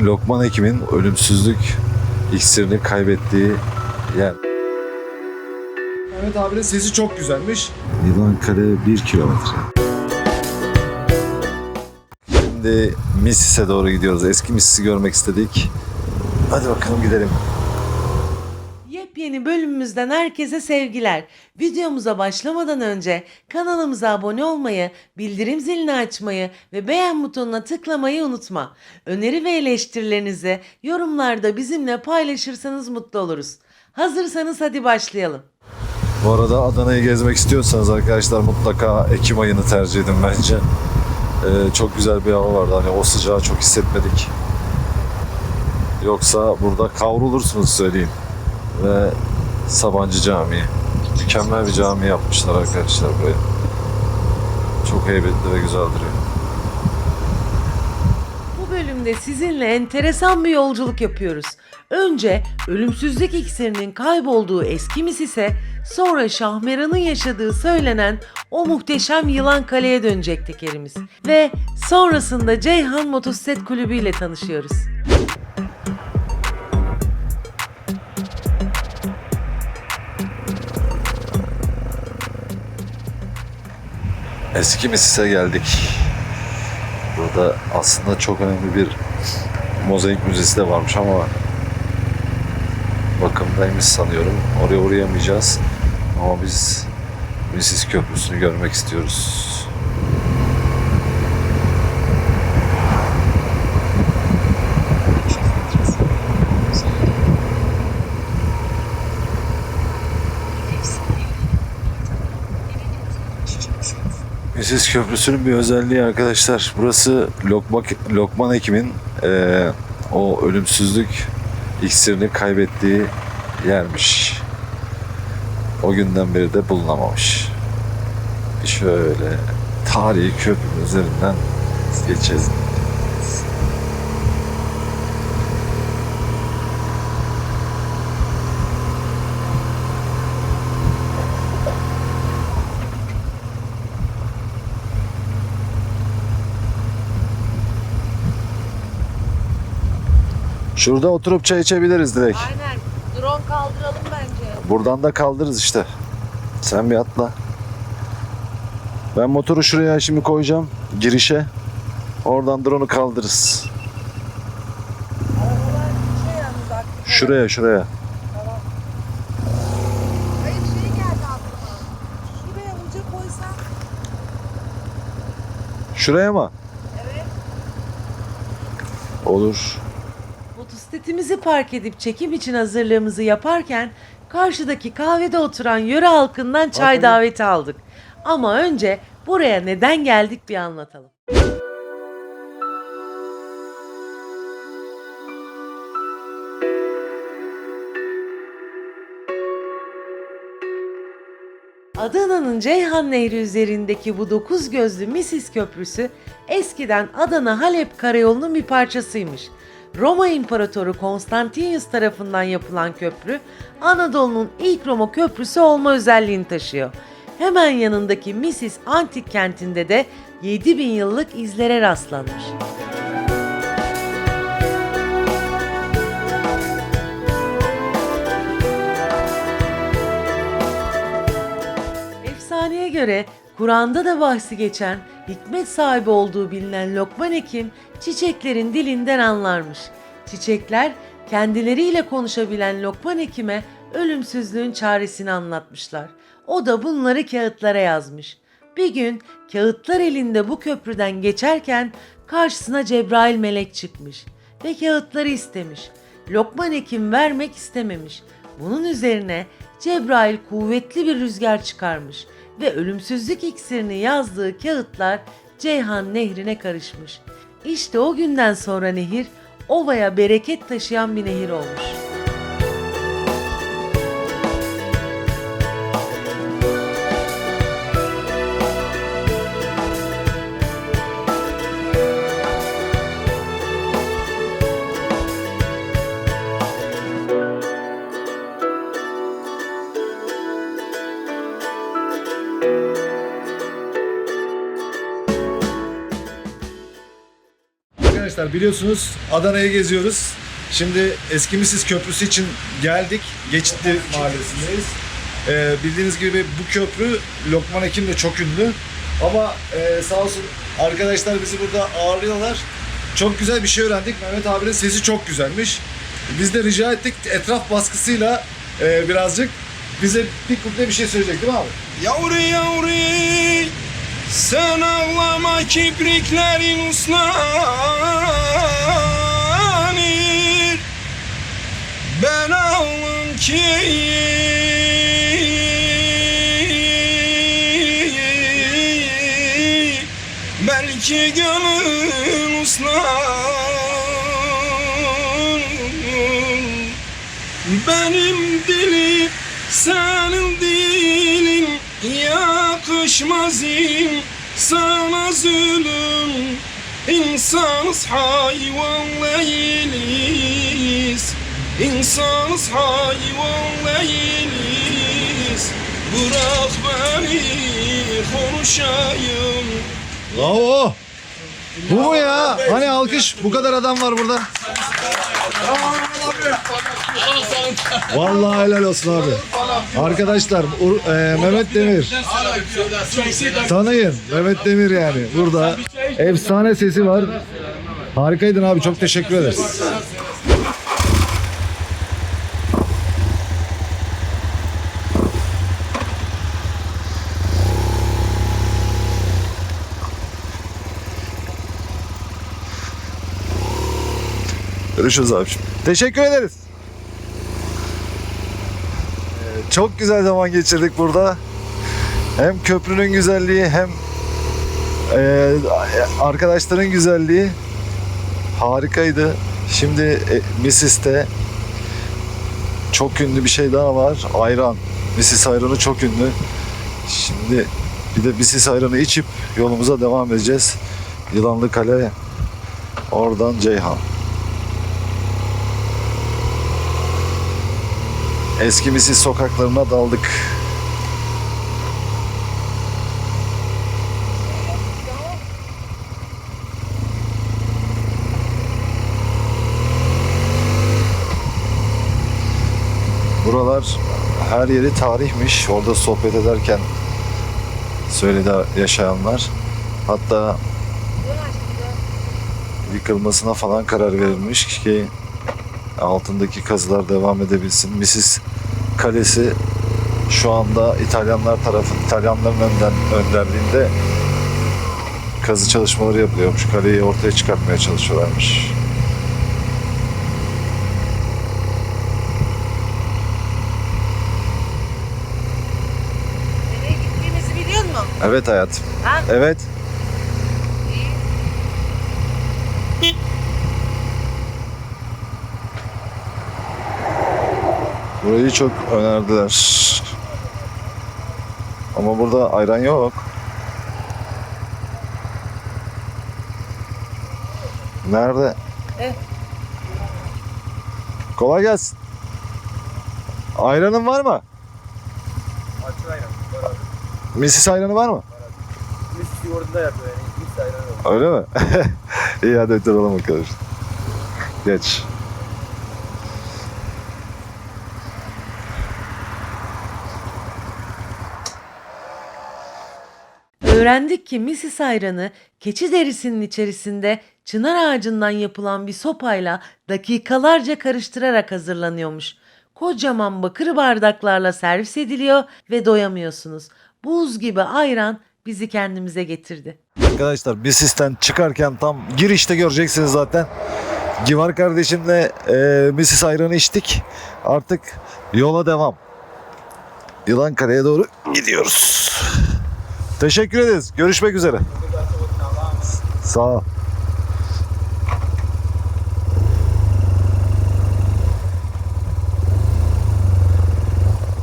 Lokman Hekim'in ölümsüzlük iksirini kaybettiği yer. Mehmet abinin sesi çok güzelmiş. Yılan Kale 1 kilometre. Şimdi Missis'e doğru gidiyoruz. Eski Missis'i görmek istedik. Hadi bakalım gidelim. Yepyeni bölümümüzden herkese sevgiler. Videomuza başlamadan önce kanalımıza abone olmayı, bildirim zilini açmayı ve beğen butonuna tıklamayı unutma. Öneri ve eleştirilerinizi yorumlarda bizimle paylaşırsanız mutlu oluruz. Hazırsanız hadi başlayalım. Bu arada Adana'yı gezmek istiyorsanız arkadaşlar mutlaka Ekim ayını tercih edin bence. Ee, çok güzel bir hava vardı. Hani o sıcağı çok hissetmedik. Yoksa burada kavrulursunuz söyleyeyim. Ve Sabancı Camii. Mükemmel bir cami yapmışlar arkadaşlar buraya. Çok heybetli ve güzel duruyor. Bu bölümde sizinle enteresan bir yolculuk yapıyoruz. Önce ölümsüzlük iksirinin kaybolduğu eski Misis'e, sonra Şahmeran'ın yaşadığı söylenen o muhteşem yılan kaleye dönecek tekerimiz. Ve sonrasında Ceyhan Motosiklet Kulübü ile tanışıyoruz. Eski Misis'e geldik. Burada aslında çok önemli bir mozaik müzesi de varmış ama bakımdaymış sanıyorum. Oraya uğrayamayacağız. Ama biz Misis Köprüsü'nü görmek istiyoruz. Misis Köprüsü'nün bir özelliği arkadaşlar. Burası Lokma, Lokman Hekim'in eee, o ölümsüzlük iksirini kaybettiği yermiş. O günden beri de bulunamamış. Şöyle tarihi köprünün üzerinden geçelim. Şurada oturup çay içebiliriz direkt. Aynen. Drone kaldıralım bence. Buradan da kaldırırız işte. Sen bir atla. Ben motoru şuraya şimdi koyacağım. Girişe. Oradan drone'u kaldırırız. Şuraya şuraya. Şey. Şuraya mı? Evet. Olur. Motosikletimizi park edip çekim için hazırlığımızı yaparken karşıdaki kahvede oturan yöre halkından çay Bakalım. daveti aldık. Ama önce buraya neden geldik bir anlatalım. Adana'nın Ceyhan Nehri üzerindeki bu dokuz gözlü Misis Köprüsü eskiden Adana-Halep karayolunun bir parçasıymış. Roma İmparatoru Konstantinus tarafından yapılan köprü Anadolu'nun ilk Roma köprüsü olma özelliğini taşıyor. Hemen yanındaki Misis antik kentinde de 7000 yıllık izlere rastlanmış. Efsaneye göre Kur'an'da da bahsi geçen hikmet sahibi olduğu bilinen Lokman Hekim çiçeklerin dilinden anlarmış. Çiçekler kendileriyle konuşabilen Lokman Hekim'e ölümsüzlüğün çaresini anlatmışlar. O da bunları kağıtlara yazmış. Bir gün kağıtlar elinde bu köprüden geçerken karşısına Cebrail melek çıkmış ve kağıtları istemiş. Lokman Hekim vermek istememiş. Bunun üzerine Cebrail kuvvetli bir rüzgar çıkarmış ve ölümsüzlük iksirini yazdığı kağıtlar Ceyhan Nehri'ne karışmış. İşte o günden sonra nehir ovaya bereket taşıyan bir nehir olmuş. Arkadaşlar biliyorsunuz Adana'yı geziyoruz. Şimdi Eski Misis Köprüsü için geldik. Geçitli mahallesindeyiz. Ee, bildiğiniz gibi bu köprü Lokman Hekim de çok ünlü. Ama e, sağ olsun arkadaşlar bizi burada ağırlıyorlar. Çok güzel bir şey öğrendik. Mehmet abinin sesi çok güzelmiş. Biz de rica ettik etraf baskısıyla e, birazcık bize bir kuple bir şey söyleyecek değil mi abi? Yavru yavru sen ağlama kipriklerin uslanır. Ben ağlam ki Belki gönül uslanır. Benim yakışmaz insana zulüm İnsanız hayvan değiliz İnsanız hayvan değiliz Bırak beni konuşayım Bravo. Bu mu ya? Hani alkış bu kadar adam var burada. Vallahi helal olsun abi. Arkadaşlar Ur- e, Mehmet Demir. Tanıyın Mehmet Demir yani burada. Efsane sesi var. Harikaydın abi çok teşekkür ederiz. Görüşürüz abiciğim. Teşekkür ederiz. Ee, Çok güzel zaman geçirdik burada. Hem köprünün güzelliği hem e, arkadaşların güzelliği harikaydı. Şimdi e, Misis'te çok ünlü bir şey daha var. Ayran. Misis ayranı çok ünlü. Şimdi bir de Misis ayranı içip yolumuza devam edeceğiz. Yılanlı Kale, oradan Ceyhan. Eski sokaklarına daldık. Buralar her yeri tarihmiş. Orada sohbet ederken söyledi yaşayanlar. Hatta yıkılmasına falan karar verilmiş ki altındaki kazılar devam edebilsin. Misis Kalesi şu anda İtalyanlar tarafı, İtalyanların önden, önderliğinde kazı çalışmaları yapılıyormuş. Kaleyi ortaya çıkartmaya çalışıyorlarmış. Nereye gittiğimizi biliyor musun? Evet hayatım. Ha? Evet. Burayı çok önerdiler. Ama burada ayran yok. Nerede? Eh. Kolay gelsin. Ayranın var mı? Açık ayran. Var abi. Misis ayranı var mı? Mis yoğurdunda yapıyor yani. Mis ayran yok. Öyle mi? İyi hadi oturalım bakalım. Geç. Öğrendik ki misis ayranı keçi derisinin içerisinde çınar ağacından yapılan bir sopayla dakikalarca karıştırarak hazırlanıyormuş. Kocaman bakır bardaklarla servis ediliyor ve doyamıyorsunuz. Buz gibi ayran bizi kendimize getirdi. Arkadaşlar bir sistem çıkarken tam girişte göreceksiniz zaten. Civar kardeşimle e, misis ayranı içtik. Artık yola devam. Yılankare'ye doğru gidiyoruz. Teşekkür ederiz. Görüşmek üzere. Sağ ol.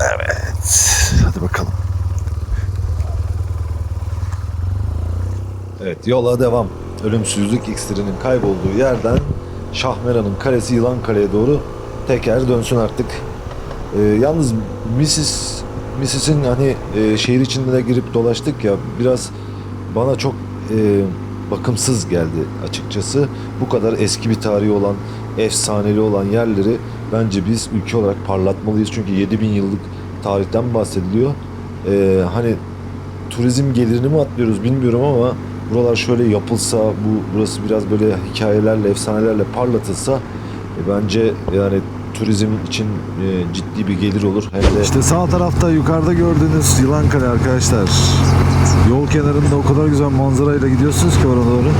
Evet. Hadi bakalım. Evet yola devam. Ölümsüzlük iksirinin kaybolduğu yerden Şahmeran'ın kalesi Yılan Kale'ye doğru teker dönsün artık. Ee, yalnız Mrs. Mrs.'in hani e, şehir içinde de girip dolaştık ya biraz bana çok e, bakımsız geldi açıkçası. Bu kadar eski bir tarihi olan, efsaneli olan yerleri bence biz ülke olarak parlatmalıyız. Çünkü 7000 yıllık tarihten bahsediliyor. Ee, hani turizm gelirini mi atlıyoruz bilmiyorum ama buralar şöyle yapılsa, bu burası biraz böyle hikayelerle, efsanelerle parlatılsa e, bence yani turizm için e, ciddi bir gelir olur. Hem de İşte sağ tarafta yukarıda gördüğünüz Yılan Kale arkadaşlar. Yol kenarında o kadar güzel manzarayla gidiyorsunuz ki oraya doğru.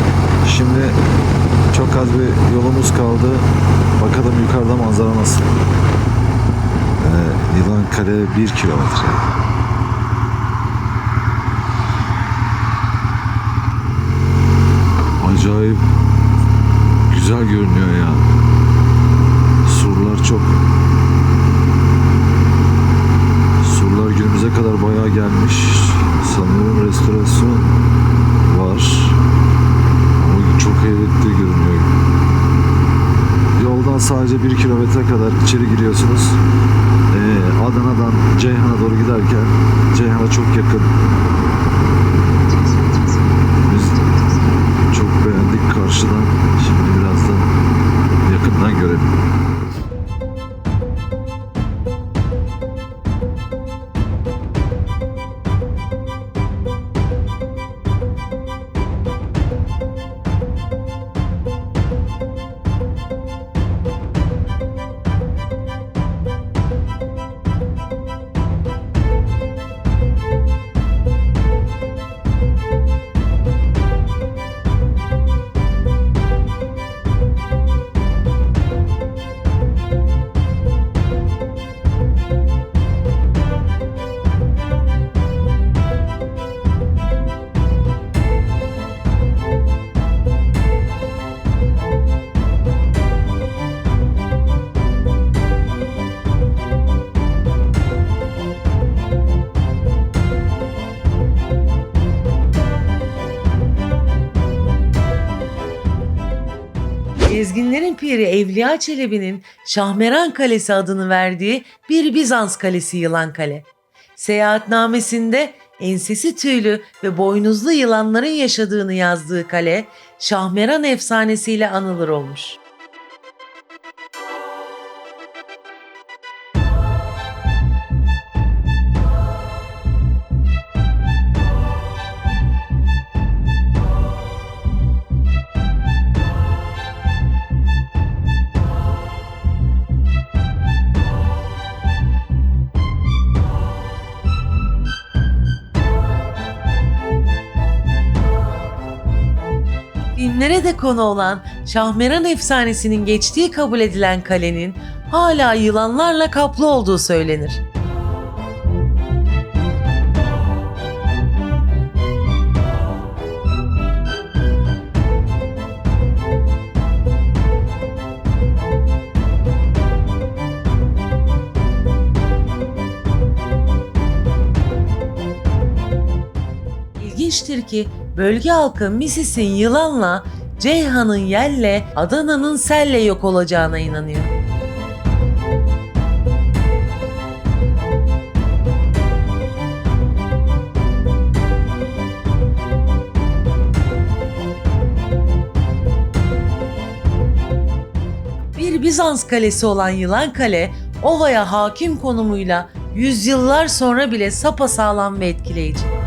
Şimdi çok az bir yolumuz kaldı. Bakalım yukarıda manzara nasıl. Ee, Yılan Kale 1 kilometre. Acayip güzel görünüyor ya. Surlar çok Surlar günümüze kadar bayağı gelmiş. Sanıyorum restorasyon var. Ama çok heybetli görünüyor. Yoldan sadece bir kilometre kadar içeri giriyorsunuz. Ee, Adana'dan Ceyhan'a doğru giderken Ceyhan'a çok yakın. Piri Evliya Çelebi'nin Şahmeran Kalesi adını verdiği bir Bizans kalesi Yılan Kale. Seyahatnamesinde ensesi tüylü ve boynuzlu yılanların yaşadığını yazdığı kale Şahmeran efsanesiyle anılır olmuş. Dinlere de konu olan Şahmeran efsanesinin geçtiği kabul edilen kalenin hala yılanlarla kaplı olduğu söylenir. İlginçtir ki bölge halkı Misis'in yılanla, Ceyhan'ın yelle, Adana'nın selle yok olacağına inanıyor. Bir Bizans kalesi olan Yılan Kale, Ova'ya hakim konumuyla yüzyıllar sonra bile sapasağlam ve etkileyici.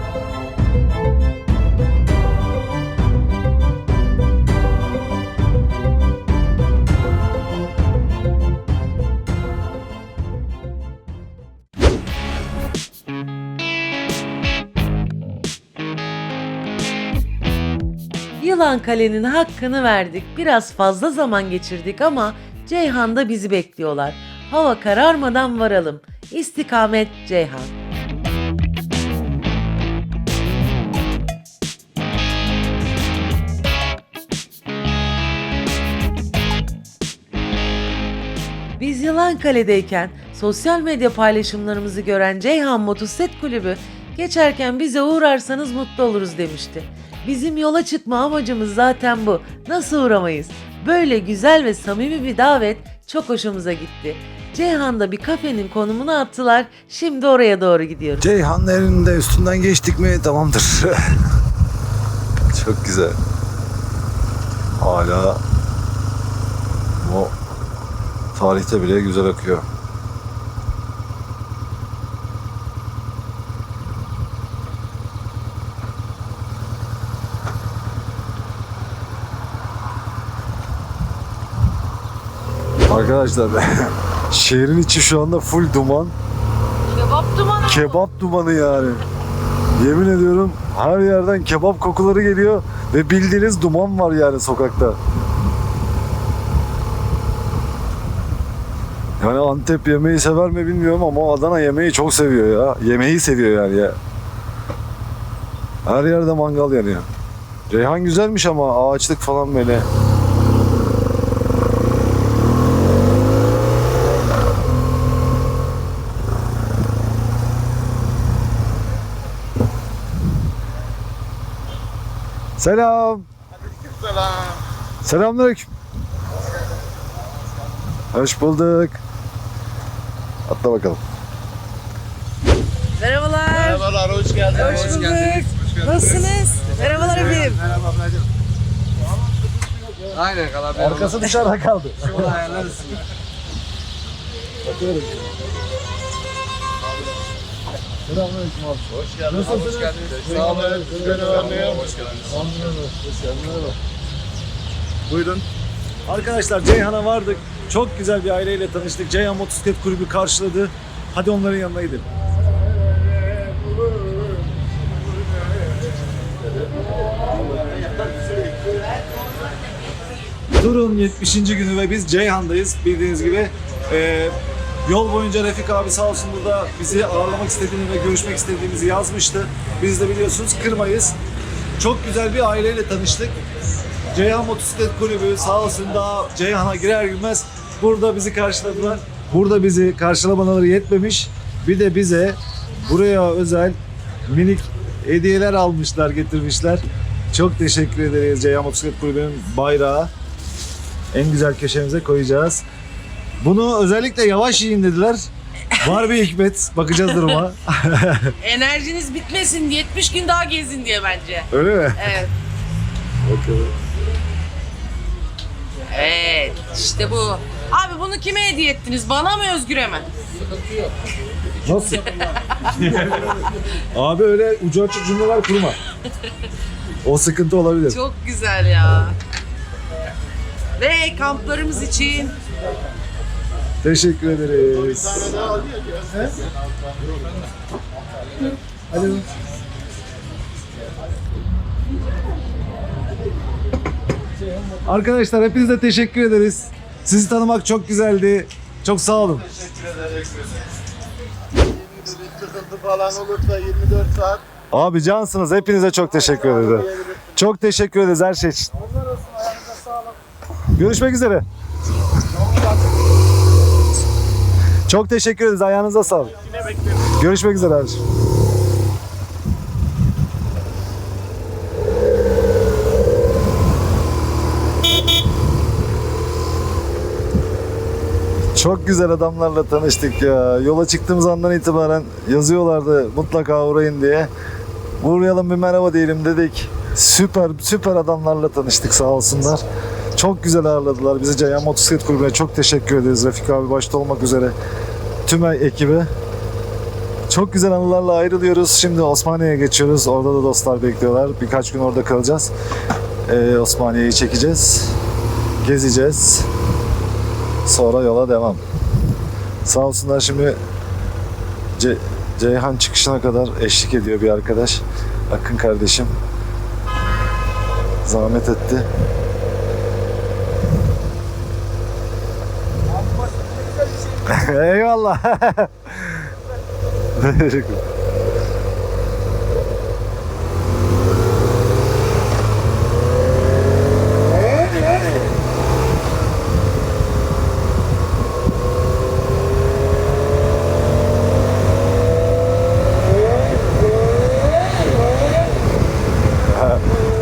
Yılan Kale'nin hakkını verdik. Biraz fazla zaman geçirdik ama Ceyhan'da bizi bekliyorlar. Hava kararmadan varalım. İstikamet Ceyhan. Biz Yılan Kale'deyken sosyal medya paylaşımlarımızı gören Ceyhan Motosiklet Kulübü geçerken bize uğrarsanız mutlu oluruz demişti. Bizim yola çıkma amacımız zaten bu. Nasıl uğramayız? Böyle güzel ve samimi bir davet çok hoşumuza gitti. Ceyhan'da bir kafenin konumunu attılar. Şimdi oraya doğru gidiyoruz. Ceyhan Nehri'nin de üstünden geçtik mi tamamdır. çok güzel. Hala bu tarihte bile güzel akıyor. Arkadaşlar şehrin içi şu anda full duman. Kebap dumanı. Kebap dumanı yani. Yemin ediyorum her yerden kebap kokuları geliyor ve bildiğiniz duman var yani sokakta. Yani Antep yemeği sever mi bilmiyorum ama Adana yemeği çok seviyor ya. Yemeği seviyor yani ya. Her yerde mangal yanıyor. Reyhan güzelmiş ama ağaçlık falan böyle. Selam. Selam. Selamünaleyküm. Hoş bulduk. Atla bakalım. Merhabalar. Merhabalar, hoş geldiniz. Hoş bulduk. Nasılsınız? Merhabalar efendim. Aynen kalabalık. Arkası dışarıda kaldı. Şunu ayarlarız. Selamünaleyküm abi. Hoş geldiniz. Hoş geldiniz. Sağ olun. Hoş geldiniz. Buyurun. Arkadaşlar Ceyhan'a vardık. Çok güzel bir aileyle tanıştık. Ceyhan Motosiklet Kulübü karşıladı. Hadi onların yanına gidelim. Turun 70. günü ve biz Ceyhan'dayız bildiğiniz gibi. Ee, yol boyunca Refik abi sağ olsun burada bizi ağırlamak istediğini ve görüşmek istediğimizi yazmıştı. Biz de biliyorsunuz kırmayız. Çok güzel bir aileyle tanıştık. Ceyhan Motosiklet Kulübü sağ olsun daha Ceyhan'a girer girmez burada bizi karşıladılar. Burada bizi karşılamaları yetmemiş. Bir de bize buraya özel minik hediyeler almışlar, getirmişler. Çok teşekkür ederiz Ceyhan Motosiklet Kulübü'nün bayrağı. En güzel köşemize koyacağız. Bunu özellikle yavaş yiyin dediler. Var bir hikmet. Bakacağız duruma. Enerjiniz bitmesin 70 gün daha gezin diye bence. Öyle mi? Evet. Bakalım. Evet işte bu. Abi bunu kime hediye ettiniz? Bana mı Özgür'e mi? Nasıl? Abi öyle ucu açık cümleler kurma. O sıkıntı olabilir. Çok güzel ya. Ve kamplarımız için Teşekkür ederiz. Alo. Arkadaşlar hepinize teşekkür ederiz. Sizi tanımak çok güzeldi. Çok sağ olun. Sıkıntı falan olursa 24 saat Abi cansınız. Hepinize çok teşekkür ederiz. Çok teşekkür ederiz her şey için. Görüşmek üzere. Çok teşekkür ederiz. Ayağınıza sağlık. Görüşmek üzere abi. Çok güzel adamlarla tanıştık ya. Yola çıktığımız andan itibaren yazıyorlardı mutlaka uğrayın diye. Uğrayalım bir merhaba diyelim dedik. Süper süper adamlarla tanıştık sağ olsunlar. Çok güzel ağırladılar bizi Ceyhan Motosiklet Kulübü'ne çok teşekkür ederiz Refik abi başta olmak üzere tüm ekibe. Çok güzel anılarla ayrılıyoruz. Şimdi Osmaniye'ye geçiyoruz. Orada da dostlar bekliyorlar. Birkaç gün orada kalacağız. Ee, Osmaniye'yi çekeceğiz. Gezeceğiz. Sonra yola devam. Sağ olsunlar şimdi Ce- Ceyhan çıkışına kadar eşlik ediyor bir arkadaş. Akın kardeşim. Zahmet etti. Eyvallah.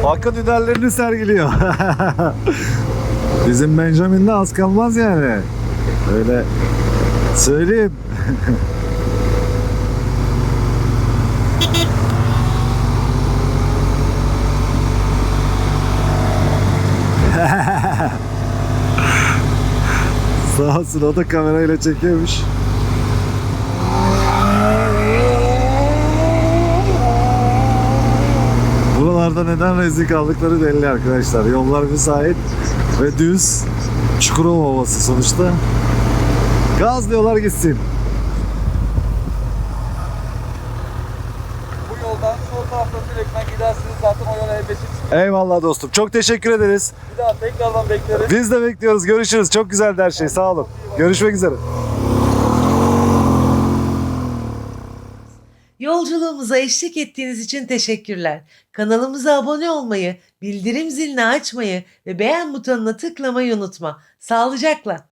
Akın hünerlerini sergiliyor. Bizim Benjamin'de az kalmaz yani. Öyle söyleyeyim. Sağ olsun o da kamerayla çekiyormuş. Buralarda neden rezil kaldıkları belli arkadaşlar. Yollar müsait ve düz. Çukurova Ovası sonuçta. Gazlıyorlar gitsin. Bu yoldan sol taraftan direktmen gidersiniz zaten o yola elbette. Eyvallah dostum. Çok teşekkür ederiz. Bir daha tekrardan bekleriz. Biz de bekliyoruz. Görüşürüz. Çok güzeldi her şey. Sağ olun. Görüşmek üzere. Yolculuğumuza eşlik ettiğiniz için teşekkürler. Kanalımıza abone olmayı, bildirim zilini açmayı ve beğen butonuna tıklamayı unutma. Sağlıcakla.